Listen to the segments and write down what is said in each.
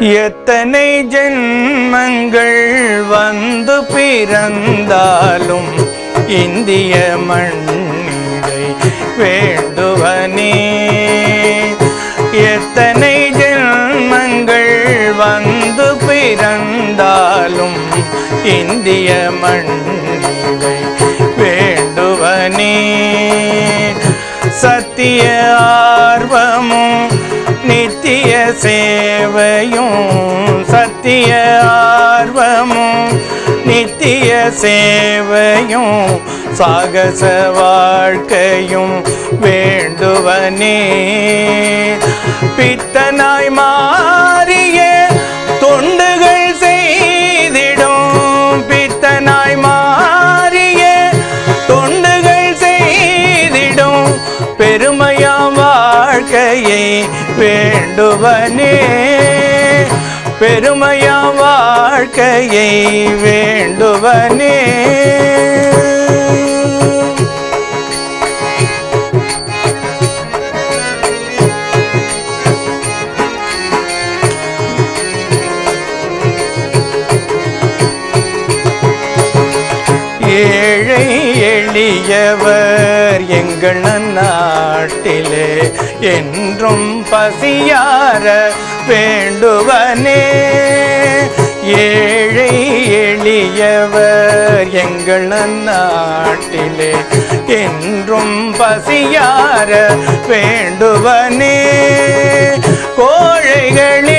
எத்தனை ஜென்மங்கள் வந்து பிறந்தாலும் இந்திய மண்ணை வேண்டுவனே. எத்தனை ஜென்மங்கள் வந்து பிறந்தாலும் இந்திய மண்ணை வேண்டுவனே. சத்திய சேவையும் சத்திய ஆர்வமும் நித்திய சேவையும் சாகச வாழ்க்கையும் வேண்டுவனே. பித்தனாய் மா வேண்டுவனே பெருமையாம் வாழ்க்கையை வேண்டுவனே. எளியவர் எங்கள் நாட்டிலே என்றும் பசியார வேண்டுவனே. ஏழை எளியவர் எங்கள் நாட்டிலே என்றும் பசியார வேண்டுவனே. கோழைகள்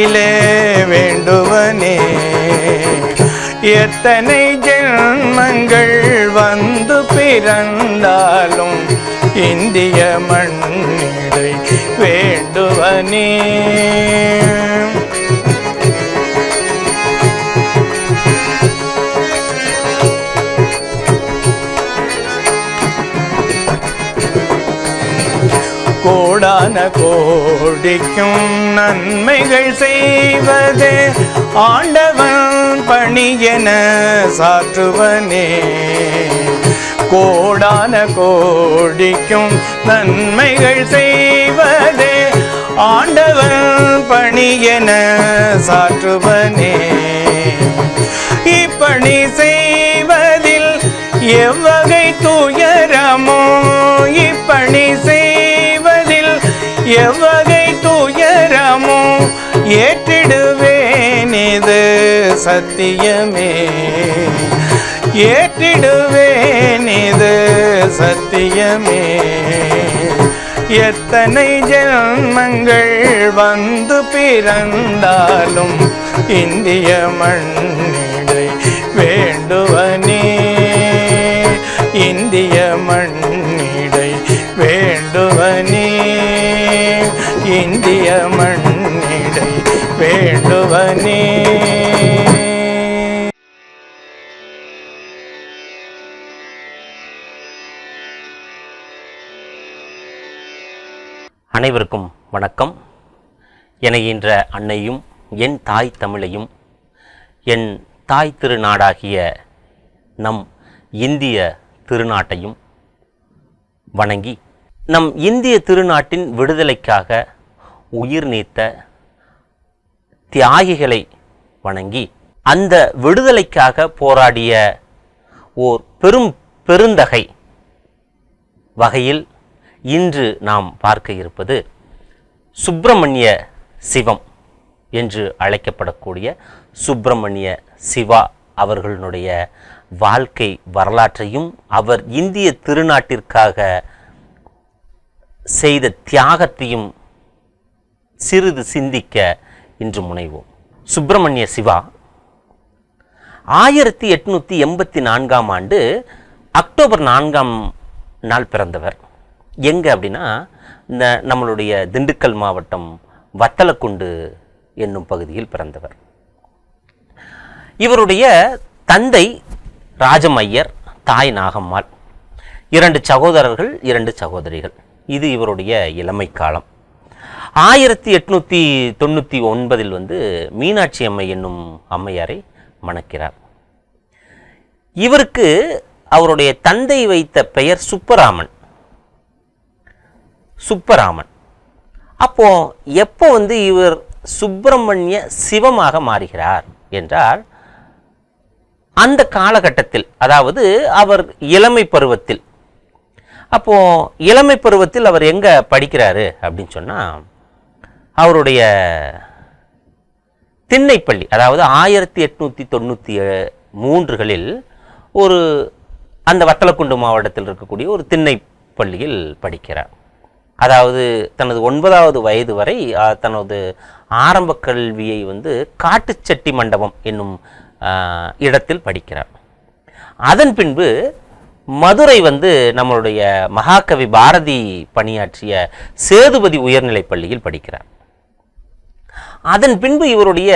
நாட்டிலே வேண்டுவனே. எத்தனை ஜென்மங்கள் வந்து பிறந்தாலும் இந்திய மண்ணிடை வேண்டுவனே. பல கோடிக்கும் நன்மைகள் செய்வதே ஆண்டவன் பணி என சாற்றுவனே. கோடான கோடிக்கும் நன்மைகள் செய்வதே ஆண்டவன் பணி என சாற்றுவனே. இப்பணி செய்வதில் எவ்வகை துயரமோ இப்பணி செய் எவ்வகை துயரமும் ஏற்றிடுவேன் இது சத்தியமே. ஏற்றிடுவேன் இது சத்தியமே. எத்தனை ஜென்மங்கள் வந்து பிறந்தாலும் இந்திய மண்ணிடை வேண்டுவனே. இந்திய மண்ணிடை வேண்டுவனே. இந்திய மண்ணிடை வேண்டுவனே. அனைவருக்கும் வணக்கம். என அன்னையும் என் தாய் தமிழையும் என் தாய் திருநாடாகிய நம் இந்திய திருநாட்டையும் வணங்கி நம் இந்திய திருநாட்டின் விடுதலைக்காக உயிர் நீத்த தியாகிகளை வணங்கி அந்த விடுதலைக்காக போராடிய ஓர் பெரும் பெருந்தகை வகையில் இன்று நாம் பார்க்க இருப்பது சுப்பிரமணிய சிவம் என்று அழைக்கப்படக்கூடிய சுப்பிரமணிய சிவா அவர்களுடைய வாழ்க்கை வரலாற்றையும் அவர் இந்திய திருநாட்டிற்காக செய்த தியாகத்தையும் சிறிது சிந்திக்க இன்று முனைவோம். சுப்பிரமணிய சிவா ஆயிரத்தி எட்நூற்றி எண்பத்தி நான்காம் ஆண்டு அக்டோபர் நான்காம் நாள் பிறந்தவர். எங்கே அப்படின்னா இந்த நம்மளுடைய திண்டுக்கல் மாவட்டம் வத்தலக்குண்டு என்னும் பகுதியில் பிறந்தவர். இவருடைய தந்தை ராஜமையர் தாய் நாகம்மாள். இரண்டு சகோதரர்கள் இரண்டு சகோதரிகள். இது இவருடைய இளமை காலம் ஆயிரத்தி எட்நூற்றி தொண்ணூற்றி ஒன்பதில் வந்து மீனாட்சி அம்மை என்னும் அம்மையாரை மணக்கிறார். இவருக்கு அவருடைய தந்தை வைத்த பெயர் சுப்பராமன். சுப்பராமன். அப்போ எப்போ வந்து இவர் சுப்பிரமணிய சிவமாக மாறுகிறார் என்றால் அந்த காலகட்டத்தில் அதாவது அவர் இளமை பருவத்தில் அப்போது இளமை பருவத்தில் அவர் எங்கே படிக்கிறாரு அப்படின்னு சொன்னால் அவருடைய திண்ணைப்பள்ளி அதாவது ஆயிரத்தி எட்நூற்றி தொண்ணூற்றி மூன்றுகளில் ஒரு அந்த வத்தலக்குண்டு மாவட்டத்தில் இருக்கக்கூடிய ஒரு திண்ணை பள்ளியில் படிக்கிறார். அதாவது தனது ஒன்பதாவது வயது வரை தனது ஆரம்ப கல்வியை வந்து காட்டுச்சட்டி மண்டபம் என்னும் இடத்தில் படிக்கிறார். அதன் பின்பு மதுரை வந்து நம்மளுடைய மகாகவி பாரதி பணியாற்றிய சேதுபதி உயர்நிலைப் பள்ளியில் படிக்கிறார். அதன் பின்பு இவருடைய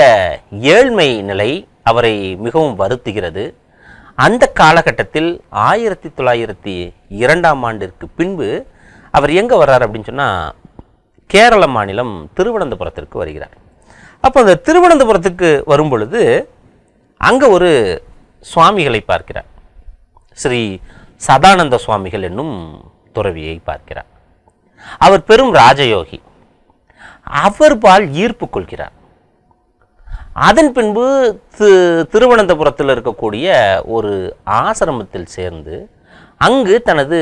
ஏழ்மை நிலை அவரை மிகவும் வருத்துகிறது. அந்த காலகட்டத்தில் ஆயிரத்தி தொள்ளாயிரத்தி இரண்டாம் ஆண்டிற்கு பின்பு அவர் எங்கே வர்றார் அப்படின்னு சொன்னால் கேரள மாநிலம் திருவனந்தபுரத்திற்கு வருகிறார். அப்போ அந்த திருவனந்தபுரத்துக்கு வரும் பொழுது அங்கே ஒரு சுவாமிகளை பார்க்கிறார். ஸ்ரீ சதானந்த சுவாமிகள் என்னும் துறவியை பார்க்கிறார். அவர் பெரும் ராஜயோகி. அவர் பால் ஈர்ப்பு கொள்கிறார். அதன் பின்பு தி திருவனந்தபுரத்தில் இருக்கக்கூடிய ஒரு ஆசிரமத்தில் சேர்ந்து அங்கு தனது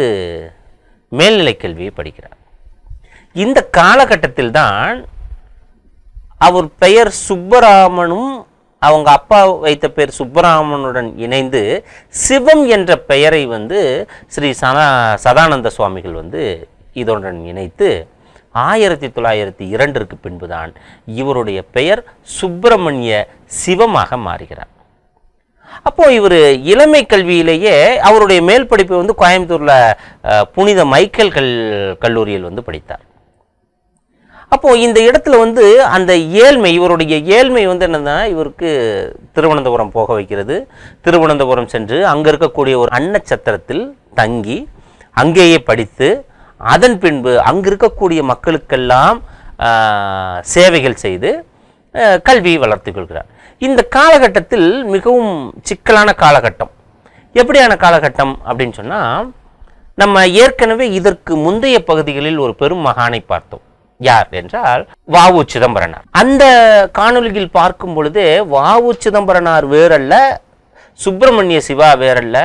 மேல்நிலை கல்வியை படிக்கிறார். இந்த காலகட்டத்தில் தான் அவர் பெயர் சுப்பராமனும் அவங்க அப்பா வைத்த பேர் சுப்பராமனுடன் இணைந்து சிவம் என்ற பெயரை வந்து ஸ்ரீ சதா சதானந்த சுவாமிகள் வந்து இதனுடன் இணைத்து ஆயிரத்தி தொள்ளாயிரத்தி இரண்டிற்கு பின்புதான் இவருடைய பெயர் சுப்பிரமணிய சிவமாக மாறுகிறார். அப்போது இவர் இளமை கல்வியிலேயே அவருடைய மேல் படிப்பை வந்து கோயம்புத்தூரில் புனித மைக்கேல் கல் கல்லூரியில் வந்து படித்தார். அப்போ இந்த இடத்துல வந்து அந்த ஏழ்மை இவருடைய ஏழ்மை வந்து என்னன்னா இவருக்கு திருவனந்தபுரம் போக வைக்கிறது. திருவனந்தபுரம் சென்று அங்க இருக்கக்கூடிய ஒரு அன்னச்சத்திரத்தில் தங்கி அங்கேயே படித்து அதன் பின்பு அங்கே இருக்கக்கூடிய மக்களுக்கெல்லாம் சேவைகள் செய்து கல்வியை வளர்த்து கொள்கிறார். இந்த காலகட்டத்தில் மிகவும் சிக்கலான காலகட்டம். எப்படியான காலகட்டம் அப்படின்னு சொன்னால் நம்ம ஏற்கனவே இதற்கு முந்தைய பகுதிகளில் ஒரு பெரும் மகானை பார்த்தோம். யார் என்றால் வாவு சிதம்பரனார். அந்த காணொலியில் பார்க்கும் பொழுதே வாவு சிதம்பரனார் வேறல்ல சுப்பிரமணிய சிவா வேறல்ல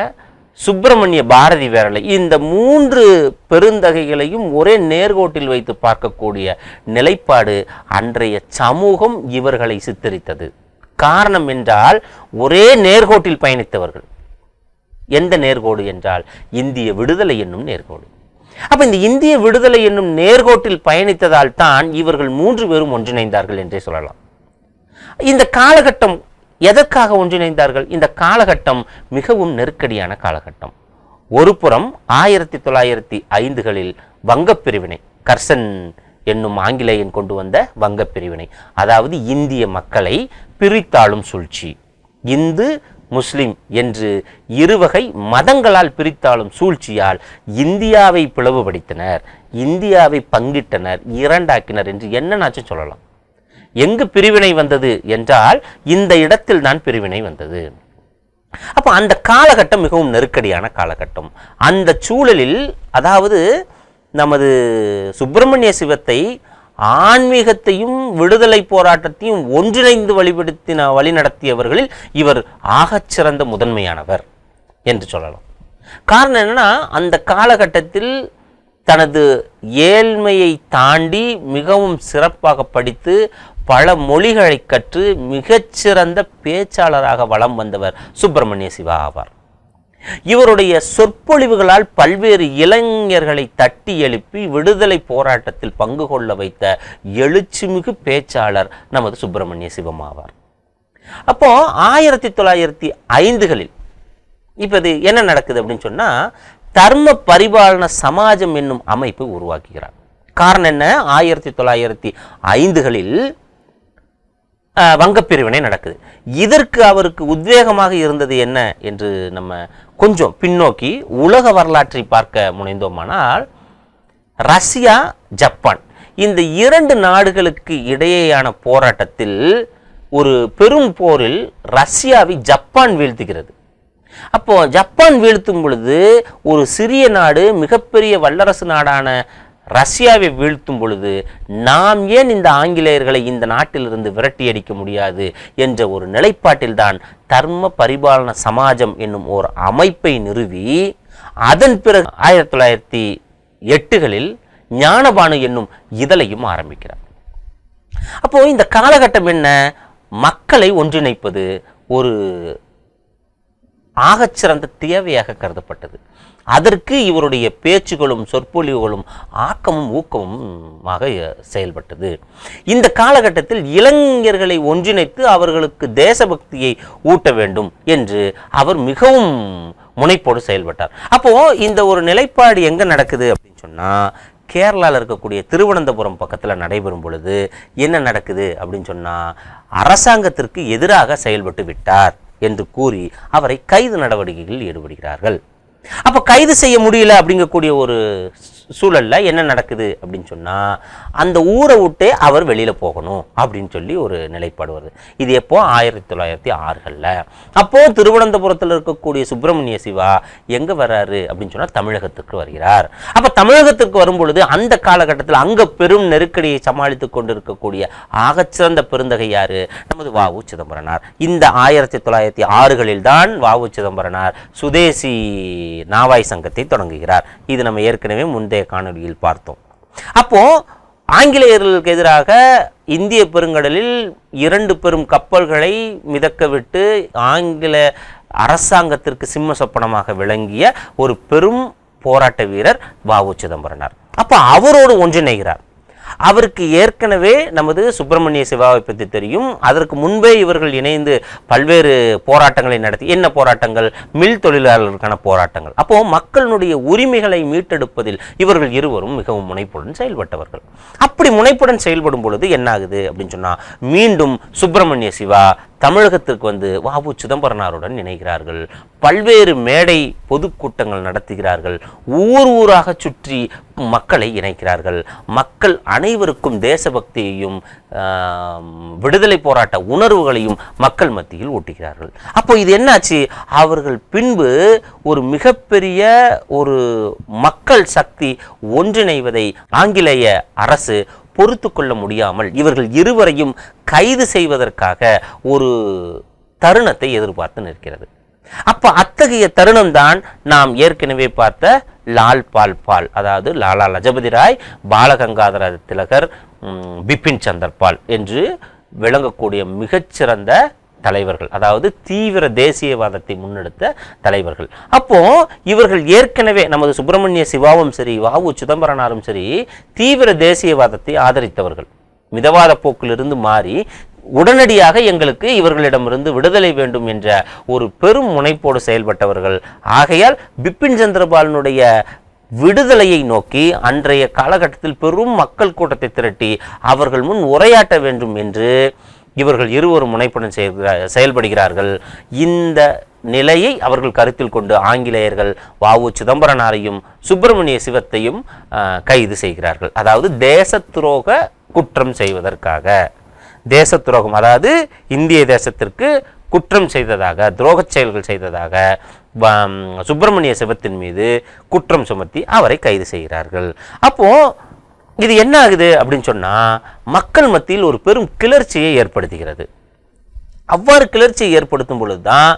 சுப்பிரமணிய பாரதி வேறல்ல. இந்த மூன்று பெருந்தகைகளையும் ஒரே நேர்கோட்டில் வைத்து பார்க்கக்கூடிய நிலைப்பாடு அன்றைய சமூகம் இவர்களை சித்தரித்தது. காரணம் என்றால் ஒரே நேர்கோட்டில் பயணித்தவர்கள். எந்த நேர்கோடு என்றால் இந்திய விடுதலை என்னும் நேர்கோடு. அப்ப இந்த இந்திய விடுதலை என்னும் நேர்கோட்டில் பயணித்ததால் தான் இவர்கள் மூன்று பேரும் ஒன்றிணைந்தார்கள் என்றே சொல்லலாம். இந்த காலகட்டம் எதற்காக ஒன்றிணைந்தார்கள்? இந்த காலகட்டம் மிகவும் நெருக்கடியான காலகட்டம். ஒரு புறம் ஆயிரத்தி தொள்ளாயிரத்தி ஐந்துகளில் வங்கப் பிரிவினை கர்சன் என்னும் ஆங்கிலேயன் கொண்டு வந்த வங்கப் பிரிவினை அதாவது இந்திய மக்களை பிரித்தாளும் சூழ்ச்சி. இந்து முஸ்லிம் என்று இருவகை மதங்களால் பிரித்தாலும் சூழ்ச்சியால் இந்தியாவை பிளவுபடுத்தினர். இந்தியாவை பங்கிட்டனர் இரண்டாக்கினர் என்று என்னன்னாச்சும் சொல்லலாம். எங்கு பிரிவினை வந்தது என்றால் இந்த இடத்தில் தான் பிரிவினை வந்தது. அப்போ அந்த காலகட்டம் மிகவும் நெருக்கடியான காலகட்டம். அந்த சூழலில் அதாவது நமது சுப்பிரமணிய சிவத்தை ஆன்மீகத்தையும் விடுதலை போராட்டத்தையும் ஒன்றிணைந்து வழிபடுத்தின வழிநடத்தியவர்களில் இவர் ஆகச்சிறந்த முதன்மையானவர் என்று சொல்லலாம். காரணம் என்னன்னா அந்த காலகட்டத்தில் தனது ஏழ்மையை தாண்டி மிகவும் சிறப்பாக படித்து பல மொழிகளை கற்று மிகச்சிறந்த பேச்சாளராக வலம் வந்தவர் சுப்பிரமணிய சிவா ஆவார். இவருடைய சொற்பொழிவுகளால் பல்வேறு இளைஞர்களை தட்டி எழுப்பி விடுதலை போராட்டத்தில் பங்கு கொள்ள வைத்த எழுச்சிமிகு பேச்சாளர் நமது சுப்பிரமணிய சிவம் ஆவார் அப்போ ஆயிரத்தி தொள்ளாயிரத்தி ஐந்துகளில் இப்போ இது என்ன நடக்குது அப்படின்னு சொன்னால் தர்ம பரிபாலன சமாஜம் என்னும் அமைப்பு உருவாக்குகிறார். காரணம் என்ன? ஆயிரத்தி தொள்ளாயிரத்தி ஐந்துகளில் வங்கப்பிரிவினை நடக்குது. இதற்கு அவருக்கு உத்வேகமாக இருந்தது என்ன என்று நம்ம கொஞ்சம் பின்னோக்கி உலக வரலாற்றை பார்க்க முனைந்தோமானால் ரஷ்யா ஜப்பான் இந்த இரண்டு நாடுகளுக்கு இடையேயான போராட்டத்தில் ஒரு பெரும் போரில் ரஷ்யாவை ஜப்பான் வீழ்த்துகிறது. அப்போ ஜப்பான் வீழ்த்தும் பொழுது ஒரு சிறிய நாடு மிகப்பெரிய வல்லரசு நாடான ரஷ்யாவை வீழ்த்தும் பொழுது நாம் ஏன் இந்த ஆங்கிலேயர்களை இந்த நாட்டிலிருந்து விரட்டி அடிக்க முடியாது என்ற ஒரு நிலைப்பாட்டில்தான் தர்ம பரிபாலன சமாஜம் என்னும் ஒரு அமைப்பை நிறுவி அதன் பிறகு ஆயிரத்தி தொள்ளாயிரத்தி எட்டுகளில் ஞானபானு என்னும் இதழையும் ஆரம்பிக்கிறார். அப்போ இந்த காலகட்டம் என்ன? மக்களை ஒன்றிணைப்பது ஒரு ஆகச்சிறந்த தேவையாக கருதப்பட்டது. அதற்கு இவருடைய பேச்சுகளும் சொற்பொழிவுகளும் ஆக்கமும் ஊக்கமுமாக செயல்பட்டது. இந்த காலகட்டத்தில் இளைஞர்களை ஒன்றிணைத்து அவர்களுக்கு தேசபக்தியை ஊட்ட வேண்டும் என்று அவர் மிகவும் முனைப்போடு செயல்பட்டார். அப்போ இந்த ஒரு நிலைப்பாடு எங்க நடக்குது அப்படின்னு சொன்னா கேரளாவில் இருக்கக்கூடிய திருவனந்தபுரம் பக்கத்தில் நடைபெறும் பொழுது என்ன நடக்குது அப்படின்னு சொன்னால் அரசாங்கத்திற்கு எதிராக செயல்பட்டு விட்டார் என்று கூறி அவரை கைது நடவடிக்கைகளில் ஈடுபடுகிறார்கள். அப்போ கைது செய்ய முடியல அப்படிங்கக்கூடிய ஒரு சூழலில் என்ன நடக்குது அப்படின்னு சொன்னா அந்த ஊரை விட்டே அவர் வெளியில் போகணும் அப்படின்னு சொல்லி ஒரு நிலைப்பாடு வருது. இது எப்போ? ஆயிரத்தி தொள்ளாயிரத்தி ஆறுகளில். அப்போது திருவனந்தபுரத்தில் இருக்கக்கூடிய சுப்பிரமணிய சிவா எங்கே வர்றாரு அப்படின்னு சொன்னால் தமிழகத்துக்கு வருகிறார். அப்போ தமிழகத்திற்கு வரும்பொழுது அந்த காலகட்டத்தில் அங்கே பெரும் நெருக்கடியை சமாளித்துக் கொண்டிருக்கக்கூடிய ஆகச்சிறந்த பெருந்தகை யார்? நமது வாவு சிதம்பரனார். இந்த ஆயிரத்தி தொள்ளாயிரத்தி ஆறுகளில் தான் வாவு சிதம்பரனார் சுதேசி நாவாய் சங்கத்தை தொடங்குகிறார். இது நம்ம ஏற்கனவே முந்தைய காணொலியில் பார்த்தோம். அப்போ ஆங்கிலேயர்களுக்கு எதிராக இந்திய பெருங்கடலில் இரண்டு பெரும் கப்பல்களை மிதக்க விட்டு ஆங்கில அரசாங்கத்திற்கு சிம்ம சொப்பனமாக விளங்கிய ஒரு பெரும் போராட்ட வீரர் வாவு சிதம்பரனார். அப்போ அவரோடு ஒன்றிணைகிறார். அவருக்கு ஏற்கனவே நமது சுப்பிரமணிய சிவாவை பற்றி தெரியும். அதற்கு முன்பே இவர்கள் இணைந்து பல்வேறு போராட்டங்களை நடத்தி என்ன போராட்டங்கள்? மில் தொழிலாளர்களுக்கான போராட்டங்கள். அப்போ மக்களுடைய உரிமைகளை மீட்டெடுப்பதில் இவர்கள் இருவரும் மிகவும் முனைப்புடன் செயல்பட்டவர்கள். அப்படி முனைப்புடன் செயல்படும் பொழுது என்ன ஆகுது அப்படின்னு சொன்னா மீண்டும் சுப்பிரமணிய சிவா தமிழகத்திற்கு வந்து வாபு சிதம்பரனாருடன் இணைகிறார்கள். பல்வேறு மேடை பொதுக்கூட்டங்கள் நடத்துகிறார்கள். ஊர் ஊராக சுற்றி மக்களை இணைக்கிறார்கள். மக்கள் அனைவருக்கும் தேசபக்தியையும் விடுதலை போராட்ட உணர்வுகளையும் மக்கள் மத்தியில் ஓட்டுகிறார்கள் அப்போ இது என்னாச்சு? அவர்கள் பின்பு ஒரு மிகப்பெரிய ஒரு மக்கள் சக்தி ஒன்றிணைவதை ஆங்கிலேய அரசு பொறுத்து கொள்ள முடியாமல் இவர்கள் இருவரையும் கைது செய்வதற்காக ஒரு தருணத்தை எதிர்பார்த்து நிற்கிறது. அப்போ அத்தகைய தருணம் தான் நாம் ஏற்கனவே பார்த்த லால் பால் பால் அதாவது லாலா லஜபதி ராய் பாலகங்காதர திலகர் பிபின் சந்தர் பால் என்று விளங்கக்கூடிய மிகச்சிறந்த தலைவர்கள். அதாவது தீவிர தேசியவாதத்தை முன்னெடுத்த தலைவர்கள். அப்போ இவர்கள் ஏற்கனவே நமது சுப்பிரமணிய சிவாவும் சரி வாவு சிதம்பரனாரும் சரி தீவிர தேசியவாதத்தை ஆதரித்தவர்கள். மிதவாத போக்கிலிருந்து மாறி உடனடியாக எங்களுக்கு இவர்களிடமிருந்து விடுதலை வேண்டும் என்ற ஒரு பெரும் முனைப்போடு செயல்பட்டவர்கள். ஆகையால் பிபின் சந்திரபாலனுடைய விடுதலையை நோக்கி அன்றைய காலகட்டத்தில் பெரும் மக்கள் கூட்டத்தை திரட்டி அவர்கள் முன் உரையாற்ற வேண்டும் என்று இவர்கள் இருவரும் முனைப்புடன் செயல்படுகிறார்கள். இந்த நிலையை அவர்கள் கருத்தில் கொண்டு ஆங்கிலேயர்கள் வாவு சிதம்பரனாரையும் சுப்பிரமணிய சிவத்தையும் கைது செய்கிறார்கள். அதாவது தேச துரோக குற்றம் செய்வதற்காக. தேச துரோகம் அதாவது இந்திய தேசத்திற்கு குற்றம் செய்ததாக துரோகச் செயல்கள் செய்ததாக சுப்பிரமணிய சிவத்தின் மீது குற்றம் சுமத்தி அவரை கைது செய்கிறார்கள். அப்போது இது என்ன ஆகுது அப்படின்னு சொன்னால் மக்கள் மத்தியில் ஒரு பெரும் கிளர்ச்சியை ஏற்படுத்துகிறது. அவ்வாறு கிளர்ச்சியை ஏற்படுத்தும் பொழுது தான்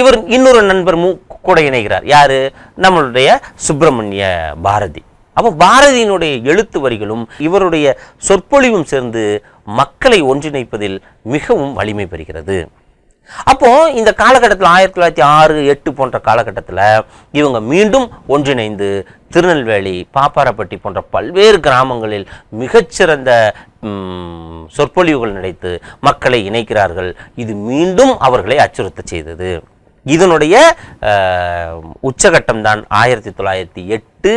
இவர் இன்னொரு நண்பர் மு கூட இணைகிறார். யார்? நம்மளுடைய சுப்பிரமணிய பாரதி. அப்போ பாரதியினுடைய எழுத்து வரிகளும் இவருடைய சொற்பொழிவும் சேர்ந்து மக்களை ஒன்றிணைப்பதில் மிகவும் வலிமை பெறுகிறது. அப்போது இந்த காலகட்டத்தில் ஆயிரத்தி தொள்ளாயிரத்தி ஆறு எட்டு போன்ற காலகட்டத்தில் இவங்க மீண்டும் ஒன்றிணைந்து திருநெல்வேலி பாப்பாரப்பட்டி போன்ற பல்வேறு கிராமங்களில் மிகச்சிறந்த சொற்பொழிவுகள் நடித்து மக்களை இணைக்கிறார்கள். இது மீண்டும் அவர்களை அச்சுறுத்த செய்தது. இதனுடைய உச்சகட்டம்தான் உச்சகட்டம் தான் ஆயிரத்தி தொள்ளாயிரத்தி எட்டு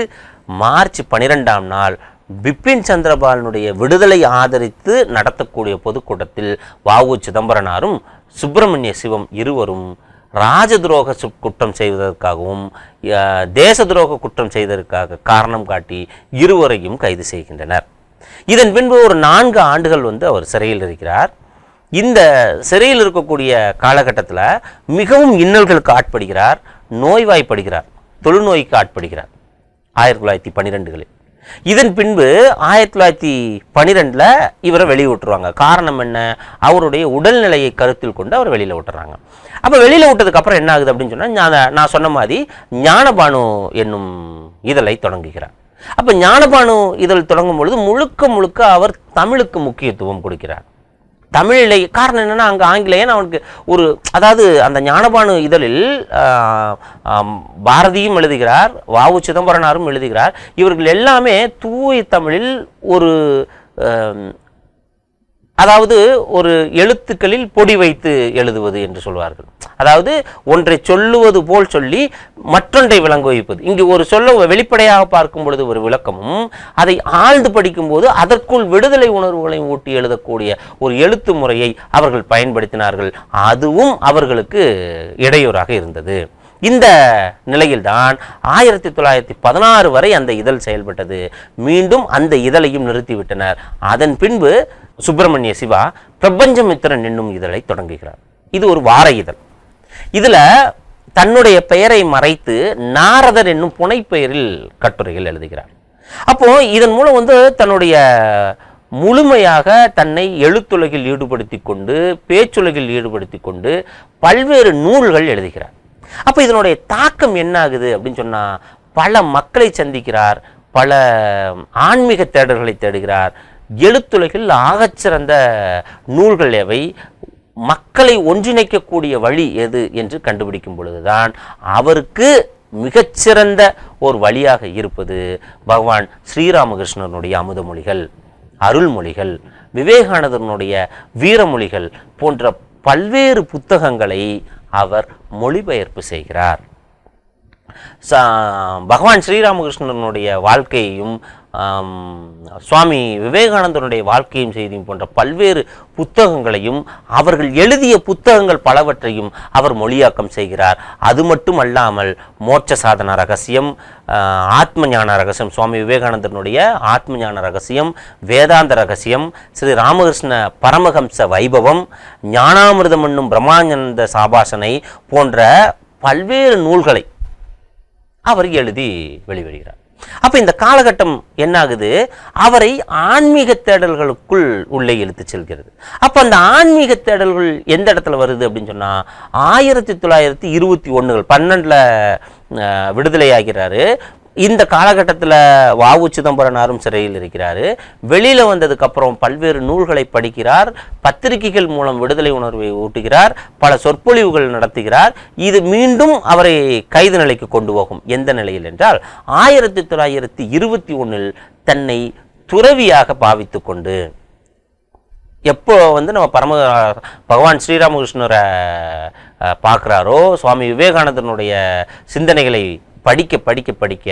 மார்ச் பனிரெண்டாம் நாள் பிபின் சந்திரபாலனுடைய விடுதலை ஆதரித்து நடத்தக்கூடிய பொதுக்கூட்டத்தில் வாவு சிதம்பரனாரும் சுப்பிரமணிய சிவம் இருவரும் ராஜ துரோக சு- குற்றம் செய்வதற்காகவும் தேச துரோக குற்றம் செய்ததற்காக காரணம் காட்டி இருவரையும் கைது செய்கின்றனர். இதன் பின்பு ஒரு நான்கு ஆண்டுகள் வந்து அவர் சிறையில் இருக்கிறார். இந்த சிறையில் இருக்கக்கூடிய காலகட்டத்தில் மிகவும் இன்னல்களுக்கு ஆட்படுகிறார் நோய்வாய்ப்படுகிறார் தொழுநோய்க்கு ஆட்படுகிறார். ஆயிரத்தி தொள்ளாயிரத்தி பன்னிரெண்டுகளில். இதன் பின்பு ஆயிரத்தி தொள்ளாயிரத்தி பன்னிரெண்டில் இவரை வெளியே விட்டுருவாங்க காரணம் என்ன? அவருடைய உடல்நிலையை கருத்தில் கொண்டு அவர் வெளியில் விட்டுறாங்க அப்போ வெளியில் விட்டதுக்கப்புறம் என்ன ஆகுது அப்படின்னு சொன்னால் நான் சொன்ன மாதிரி ஞானபானு என்னும் இதழை தொடங்குகிறார். அப்போ ஞானபானு இதழ் தொடங்கும் பொழுது முழுக்க முழுக்க அவர் தமிழுக்கு முக்கியத்துவம் கொடுக்கிறார். தமிழிலே காரணம் என்னென்னா அங்கே ஆங்கிலேயன் அவனுக்கு ஒரு அதாவது அந்த ஞானபானு இதழில் பாரதியும் எழுதுகிறார் வாவு சிதம்பரனாரும் எழுதுகிறார். இவர்கள் எல்லாமே தூய தமிழில் ஒரு அதாவது ஒரு எழுத்துக்களில் பொடி வைத்து எழுதுவது என்று சொல்வார்கள். அதாவது ஒன்றை சொல்லுவது போல் சொல்லி மற்றொன்றை விளங்க வைப்பது. இங்கு ஒரு சொல்ல வெளிப்படையாக பார்க்கும் பொழுது ஒரு விளக்கமும் அதை ஆழ்ந்து படிக்கும்போது அதற்குள் விடுதலை உணர்வுகளையும் ஊட்டி எழுதக்கூடிய ஒரு எழுத்து முறையை அவர்கள் பயன்படுத்தினார்கள். அதுவும் அவர்களுக்கு இடையூறாக இருந்தது. இந்த நிலையில்தான் ஆயிரத்தி தொள்ளாயிரத்தி பதினாறு வரை அந்த இதழ் செயல்பட்டது. மீண்டும் அந்த இதழையும் நிறுத்திவிட்டனர். அதன் பின்பு சுப்பிரமணிய சிவா பிரபஞ்சமித்திரன் என்னும் இதழை தொடங்குகிறார். இது ஒரு வார இதழ். இதில் தன்னுடைய பெயரை மறைத்து நாரதர் என்னும் புனைப்பெயரில் கட்டுரைகள் எழுதுகிறார். அப்போ இதன் மூலம் வந்து தன்னுடைய முழுமையாக தன்னை எழுத்துலகில் ஈடுபடுத்தி கொண்டு பேச்சுலகில் ஈடுபடுத்தி கொண்டு பல்வேறு நூல்கள் எழுதுகிறார். அப்போ இதனுடைய தாக்கம் என்ன ஆகுது அப்படின்னு சொன்னால் பல மக்களை சந்திக்கிறார் பல ஆன்மீக தேடல்களை தேடுகிறார். எழுத்துலகில் ஆகச்சிறந்த நூல்கள் எவை? மக்களை ஒன்றிணைக்கக்கூடிய வழி எது என்று கண்டுபிடிக்கும் பொழுதுதான் அவருக்கு மிகச்சிறந்த ஒரு வழியாக இருப்பது பகவான் ஸ்ரீராமகிருஷ்ணனுடைய அமுதமொழிகள் அருள்மொழிகள் விவேகானந்தனுடைய வீரமொழிகள் போன்ற பல்வேறு புத்தகங்களை அவர் மொழிபெயர்ப்பு செய்கிறார். பகவான் ஸ்ரீராமகிருஷ்ணனுடைய வாழ்க்கையையும் சுவாமி விவேகானந்தனுடைய வாழ்க்கையும் செய்தியும் போன்ற பல்வேறு புத்தகங்களையும் அவர்கள் எழுதிய புத்தகங்கள் பலவற்றையும் அவர் மொழியாக்கம் செய்கிறார். அது மட்டும் அல்லாமல் மோட்ச சாதன ரகசியம் ஆத்ம ஞான ரகசியம் சுவாமி விவேகானந்தனுடைய ஆத்ம ஞான ரகசியம் வேதாந்த ரகசியம் ஸ்ரீ ராமகிருஷ்ண பரமஹம்ச வைபவம் ஞானாமிர்தம் என்னும் பிரம்மானந்த சாபாசனை போன்ற பல்வேறு நூல்களை அவர் எழுதி வெளிவருகிறார். அப்ப இந்த காலகட்டம் என்ன ஆகுது அவரை ஆன்மீக தேடல்களுக்குள் உள்ளே இழுத்துச் செல்கிறது. அப்ப அந்த ஆன்மீக தேடல்கள் எந்த இடத்துல வருது அப்படின்னு சொன்னா ஆயிரத்தி தொள்ளாயிரத்தி இருபத்தி ஒண்ணுகள் பன்னெண்டுல விடுதலை ஆகிறாரு இந்த காலகட்டத்தில் வாவு சிதம்பரனாரும் சிறையில் இருக்கிறார். வெளியில் வந்ததுக்கப்புறம் பல்வேறு நூல்களை படிக்கிறார். பத்திரிகைகள் மூலம் விடுதலை உணர்வை ஊட்டுகிறார். பல சொற்பொழிவுகள் நடத்துகிறார். இது மீண்டும் அவரை கைது நிலைக்கு கொண்டு போகும். எந்த நிலையில் என்றால் ஆயிரத்தி தொள்ளாயிரத்தி இருபத்தி ஒன்றில் தன்னை துறவியாக பாவித்து கொண்டு எப்போ வந்து நம்ம பரம பகவான் ஸ்ரீராமகிருஷ்ணரை பார்க்குறாரோ சுவாமி விவேகானந்தனுடைய சிந்தனைகளை படிக்க படிக்க படிக்க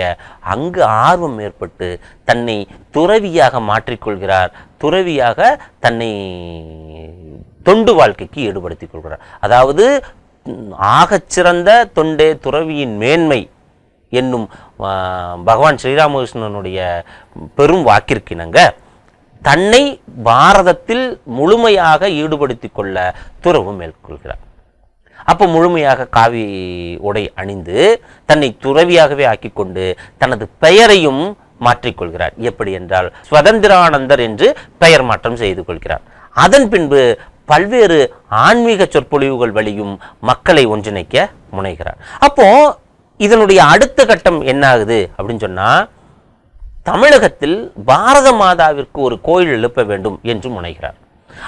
அங்கு ஆர்வம் ஏற்பட்டு தன்னை துறவியாக மாற்றிக்கொள்கிறார். துறவியாக தன்னை தொண்டு வாழ்க்கைக்கு ஈடுபடுத்திக் கொள்கிறார். அதாவது ஆகச்சிறந்த தொண்டே துறவியின் மேன்மை என்னும் பகவான் ஸ்ரீராமகிருஷ்ணனுடைய பெரும் வாக்கிற்கிணங்க தன்னை பாரதத்தில் முழுமையாக ஈடுபடுத்திக் கொள்ள துறவு மேற்கொள்கிறார். அப்போ முழுமையாக காவி உடை அணிந்து தன்னை துறவியாகவே ஆக்கிக்கொண்டு தனது பெயரையும் மாற்றிக்கொள்கிறார். எப்படி என்றால் சுதந்திரானந்தர் என்று பெயர் மாற்றம் செய்து கொள்கிறார். அதன் பின்பு பல்வேறு ஆன்மீக சொற்பொழிவுகள் வழியும் மக்களை ஒன்றிணைக்க முனைகிறார். அப்போ இதனுடைய அடுத்த கட்டம் என்ன ஆகுது அப்படின்னு சொன்னால் தமிழகத்தில் பாரத மாதாவிற்கு ஒரு கோயில் எழுப்ப வேண்டும் என்று முனைகிறார்.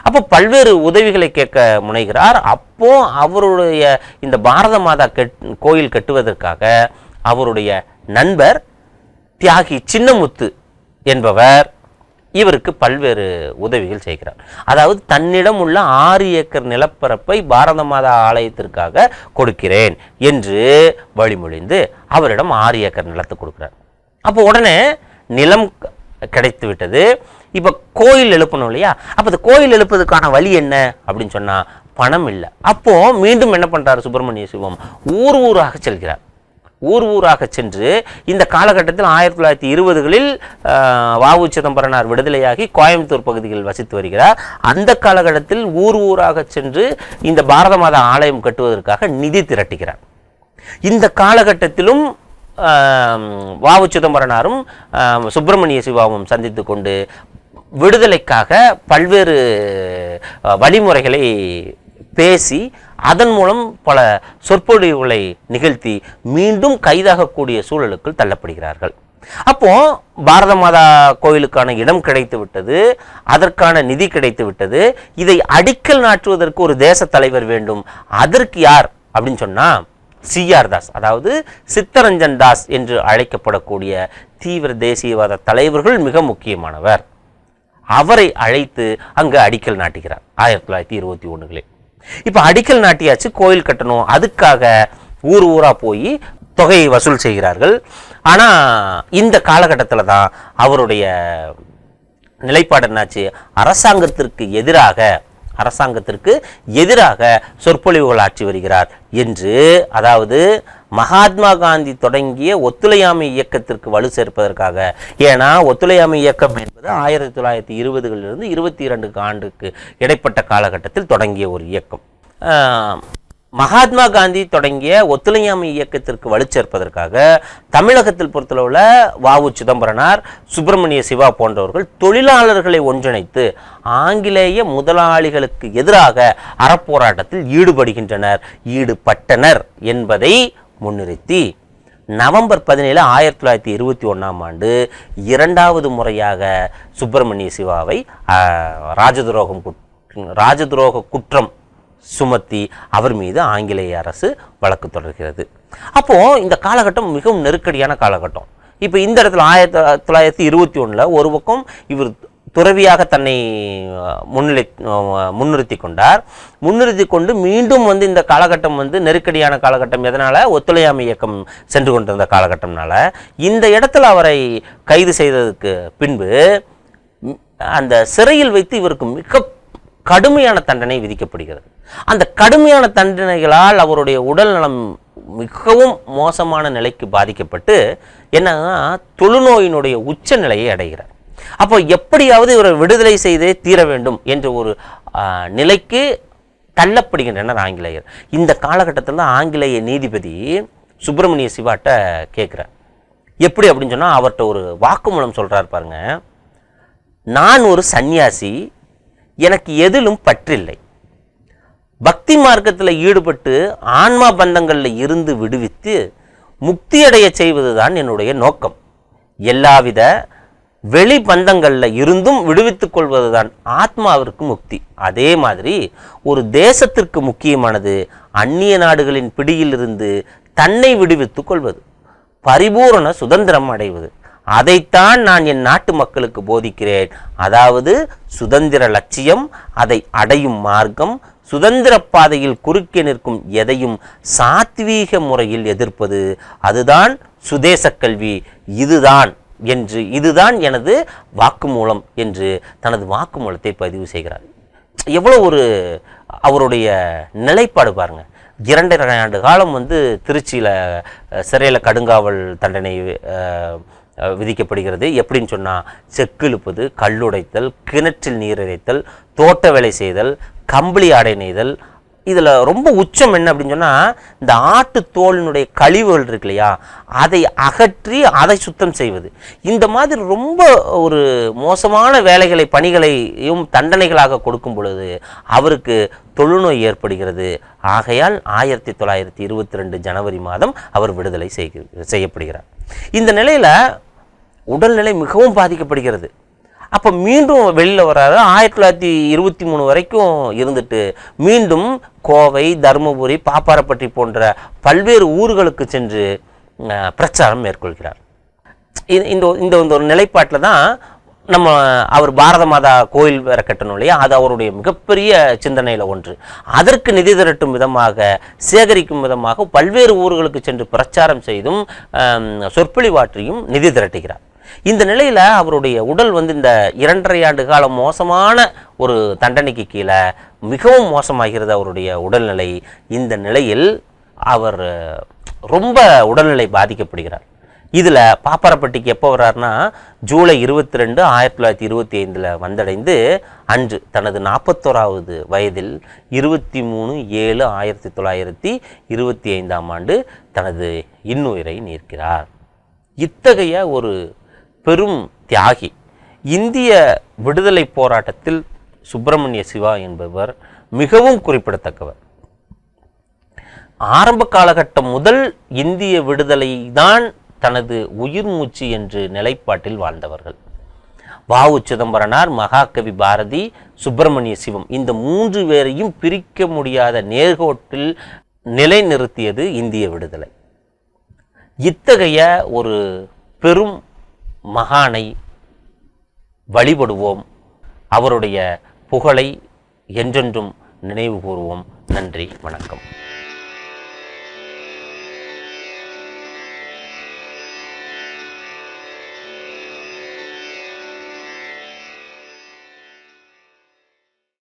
அப்போ பல்வேறு உதவிகளை கேட்க முனைகிறார். அப்போ அவருடைய இந்த பாரத மாதா கெட் கோயில் கட்டுவதற்காக அவருடைய நண்பர் தியாகி சின்னமுத்து என்பவர் இவருக்கு பல்வேறு உதவிகள் செய்கிறார். அதாவது தன்னிடம் உள்ள ஆறு ஏக்கர் நிலப்பரப்பை பாரத மாதா ஆலயத்திற்காக கொடுக்கிறேன் என்று வழிமொழிந்து அவரிடம் ஆறு ஏக்கர் நிலத்தை கொடுக்கிறார். அப்போ உடனே நிலம் கிடைத்து விட்டது இப்போ கோயில் எழுப்பணும் இல்லையா? அப்போ இந்த கோயில் எழுப்பதுக்கான வழி என்ன? அப்படின்னு சொன்னால் பணம் இல்லை. அப்போது மீண்டும் என்ன பண்ணுறாரு சுப்பிரமணிய சிவம்? ஊர் ஊராக செல்கிறார். ஊர் ஊராக சென்று இந்த காலகட்டத்தில் ஆயிரத்தி தொள்ளாயிரத்தி இருபதுகளில் வாவு சிதம்பரனார் விடுதலையாகி கோயம்புத்தூர் பகுதியில் வசித்து வருகிறார். அந்த காலகட்டத்தில் ஊர் ஊராக சென்று இந்த பாரத மாதா ஆலயம் கட்டுவதற்காக நிதி திரட்டுகிறார். இந்த காலகட்டத்திலும் வாவு சிதம்பரனாரும் சுப்பிரமணிய சிவாவும் சந்தித்து கொண்டு விடுதலைக்காக பல்வேறு வழிமுறைகளை பேசி அதன் மூலம் பல சொற்பொழிவுகளை நிகழ்த்தி மீண்டும் கைதாகக்கூடிய சூழலுக்குள் தள்ளப்படுகிறார்கள். அப்போ பாரத மாதா கோயிலுக்கான இடம் கிடைத்து விட்டது அதற்கான நிதி கிடைத்து விட்டது இதை அடிக்கல் நாட்டுவதற்கு ஒரு தேச தலைவர் வேண்டும் அதற்கு யார்? அப்படின்னு சொன்னா சிஆர் தாஸ். அதாவது சித்தரஞ்சன் தாஸ் என்று அழைக்கப்படக்கூடிய தீவிர தேசியவாத தலைவர்கள் மிக முக்கியமானவர். அவரை அழைத்து அங்கு அடிக்கல் நாட்டுகிறார். ஆயிரத்தி தொள்ளாயிரத்தி இருபத்தி ஒன்றுகளில் இப்போ அடிக்கல் நாட்டியாச்சு கோயில் கட்டணும். அதுக்காக ஊர் ஊராக போய் தொகையை வசூல் செய்கிறார்கள். ஆனால் இந்த காலகட்டத்தில் தான் அவருடைய நிலைப்பாடு என்னாச்சு? அரசாங்கத்திற்கு எதிராக அரசாங்கத்திற்கு எதிராக சொற்பொழிவுகள் ஆற்றி வருகிறார் என்று அதாவது மகாத்மா காந்தி தொடங்கிய ஒத்துழையாமை இயக்கத்திற்கு வலு சேர்ப்பதற்காக. ஏன்னா ஒத்துழையாமை இயக்கம் என்பது ஆயிரத்தி தொள்ளாயிரத்தி இருபதுகளிலிருந்து இருபத்தி இரண்டு ஆண்டுக்கு இடைப்பட்ட காலகட்டத்தில் தொடங்கிய ஒரு இயக்கம். மகாத்மா காந்தி தொடங்கிய ஒத்துழையாமை இயக்கத்திற்கு வலுச்சேர்ப்பதற்காக தமிழகத்தில் பொறுத்தளவில் வாவு சிதம்பரனார் சுப்பிரமணிய சிவா போன்றவர்கள் தொழிலாளர்களை ஒன்றிணைத்து ஆங்கிலேய முதலாளிகளுக்கு எதிராக அறப்போராட்டத்தில் ஈடுபடுகின்றனர் ஈடுபட்டனர் என்பதை முன்னிறுத்தி நவம்பர் பதினேழு ஆயிரத்தி தொள்ளாயிரத்தி இருபத்தி ஒன்றாம் ஆண்டு இரண்டாவது முறையாக சுப்பிரமணிய சிவாவை ராஜதுரோகம் குற்ற- ராஜதுரோக குற்றம் சுமத்தி அவர் மீது ஆங்கிலேய அரசு வழக்கு தொடர்கிறது. அப்போது இந்த காலகட்டம் மிகவும் நெருக்கடியான காலகட்டம். இப்போ இந்த இடத்துல ஆயிரத்தி தொள்ளாயிரத்தி இருபத்தி ஒன்றில் ஒரு பக்கம் இவர் துறவியாக தன்னை முன்னிலை முன்னிறுத்தி கொண்டார். முன்னிறுத்தி கொண்டு மீண்டும் வந்து இந்த காலகட்டம் வந்து நெருக்கடியான காலகட்டம் எதனால்? ஒத்துழையாமை இயக்கம் சென்று கொண்டிருந்த காலகட்டம்னால. இந்த இடத்துல அவரை கைது செய்ததுக்கு பின்பு அந்த சிறையில் வைத்து இவருக்கு மிக கடுமையான தண்டனை விதிக்கப்படுகிறது. அந்த கடுமையான தண்டனைகளால் அவருடைய உடல் நலம் மிகவும் மோசமான நிலைக்கு பாதிக்கப்பட்டு என்னன்னா தொழுநோயினுடைய உச்ச நிலையை அடைகிறார். அப்போ எப்படியாவது இவரை விடுதலை செய்தே தீர வேண்டும் என்ற ஒரு நிலைக்கு தள்ளப்படுகின்றனர் ஆங்கிலேயர். இந்த காலகட்டத்தில் தான் ஆங்கிலேய நீதிபதி சுப்பிரமணிய சிவாட்ட கேட்குறார். எப்படி அப்படின்னு சொன்னால் அவர்கிட்ட ஒரு வாக்குமூலம் சொல்கிறார் பாருங்க. நான் ஒரு சந்நியாசி எனக்கு எதிலும் பற்றில்லை. பக்தி மார்க்கத்தில் ஈடுபட்டு ஆன்மா பந்தங்களில் இருந்து விடுவித்து முக்தியடைய செய்வதுதான் என்னுடைய நோக்கம். எல்லாவித வெளி பந்தங்களில் இருந்தும் விடுவித்துக் கொள்வதுதான் ஆத்மாவிற்கு முக்தி. அதே மாதிரி ஒரு தேசத்திற்கு முக்கியமானது அந்நிய நாடுகளின் பிடியிலிருந்து தன்னை விடுவித்துக் கொள்வது. பரிபூரண சுதந்திரம் அடைவது. அதைத்தான் நான் என் நாட்டு மக்களுக்கு போதிக்கிறேன். அதாவது சுதந்திர லட்சியம் அதை அடையும் மார்க்கம் சுதந்திர பாதையில் குறுக்கே நிற்கும் எதையும் சாத்வீக முறையில் எதிர்ப்பது. அதுதான் சுதேச கல்வி. இதுதான் என்று இதுதான் எனது வாக்குமூலம் என்று தனது வாக்குமூலத்தை பதிவு செய்கிறார். எவ்வளோ ஒரு அவருடைய நிலைப்பாடு பாருங்கள் இரண்டரை ஆண்டு காலம் வந்து திருச்சியில் சிறையில் கடுங்காவல் தண்டனை விதிக்கப்படுகிறது. எப்படின்னு சொன்னால் செக்கு இழுப்பது கல்லுடைத்தல் கிணற்றில் நீர் இறைத்தல் தோட்ட வேலை செய்தல் கம்பளி ஆடை நெய்தல். இதில் ரொம்ப உச்சம் என்ன அப்படின்னு சொன்னால் இந்த ஆட்டு தோலினுடைய கழிவுகள் இருக்கு இல்லையா அதை அகற்றி அதை சுத்தம் செய்வது. இந்த மாதிரி ரொம்ப ஒரு மோசமான வேலைகளை பணிகளையும் தண்டனைகளாக கொடுக்கும் பொழுது அவருக்கு தொழுநோய் ஏற்படுகிறது. ஆகையால் ஆயிரத்தி தொள்ளாயிரத்தி இருபத்தி ரெண்டு ஜனவரி மாதம் அவர் விடுதலை செய்யப்படுகிறார். இந்த நிலையில் உடல்நிலை மிகவும் பாதிக்கப்படுகிறது. அப்போ மீண்டும் வெளியில் வராரு ஆயிரத்தி தொள்ளாயிரத்தி இருபத்தி மூணு வரைக்கும் இருந்துட்டு மீண்டும் கோவை தருமபுரி பாப்பாரப்பட்டி போன்ற பல்வேறு ஊர்களுக்கு சென்று பிரச்சாரம் மேற்கொள்கிறார். இந்த இந்த ஒரு நிலைப்பாட்டில் தான் நம்ம அவர் பாரத மாதா கோயில் வேற கட்டணும் இல்லையா? அது அவருடைய மிகப்பெரிய சிந்தனையில் ஒன்று. அதற்கு நிதி திரட்டும் விதமாக சேகரிக்கும் விதமாக பல்வேறு ஊர்களுக்கு சென்று பிரச்சாரம் செய்தும் சொற்பொழிவாற்றியும் நிதி திரட்டுகிறார். இந்த நிலையில் அவருடைய உடல் வந்து இந்த இரண்டரை ஆண்டு காலம் மோசமான ஒரு தண்டனைக்கு கீழே மிகவும் மோசமாகிறது அவருடைய உடல்நிலை. இந்த நிலையில் அவர் ரொம்ப உடல்நிலை பாதிக்கப்படுகிறார். இதில் பாப்பாரப்பட்டிக்கு எப்போ வர்றாருன்னா ஜூலை இருபத்தி ரெண்டு ஆயிரத்தி தொள்ளாயிரத்தி இருபத்தி ஐந்தில் வந்தடைந்து அன்று தனது நாற்பத்தோராவது வயதில் இருபத்தி மூணு ஏழு ஆயிரத்தி தொள்ளாயிரத்தி இருபத்தி ஐந்தாம் ஆண்டு தனது இன்னுயிரை நீர்க்கிறார். இத்தகைய ஒரு பெரும் தியாகி இந்திய விடுதலை போராட்டத்தில் சுப்பிரமணிய சிவா என்பவர் மிகவும் குறிப்பிடத்தக்கவர். ஆரம்ப காலகட்டம் முதல் இந்திய விடுதலை தான் தனது உயிர் மூச்சு என்று நிலைப்பாட்டில் வாழ்ந்தவர்கள். வாவு சிதம்பரனார் மகாகவி பாரதி சுப்பிரமணிய சிவம் இந்த மூன்று பேரையும் பிரிக்க முடியாத நேர்கோட்டில் நிலைநிறுத்தியது இந்திய விடுதலை. இத்தகைய ஒரு பெரும் மகானை வழிபடுவோம். அவருடைய புகழை என்றென்றும் நினைவு கூறுவோம். நன்றி வணக்கம்.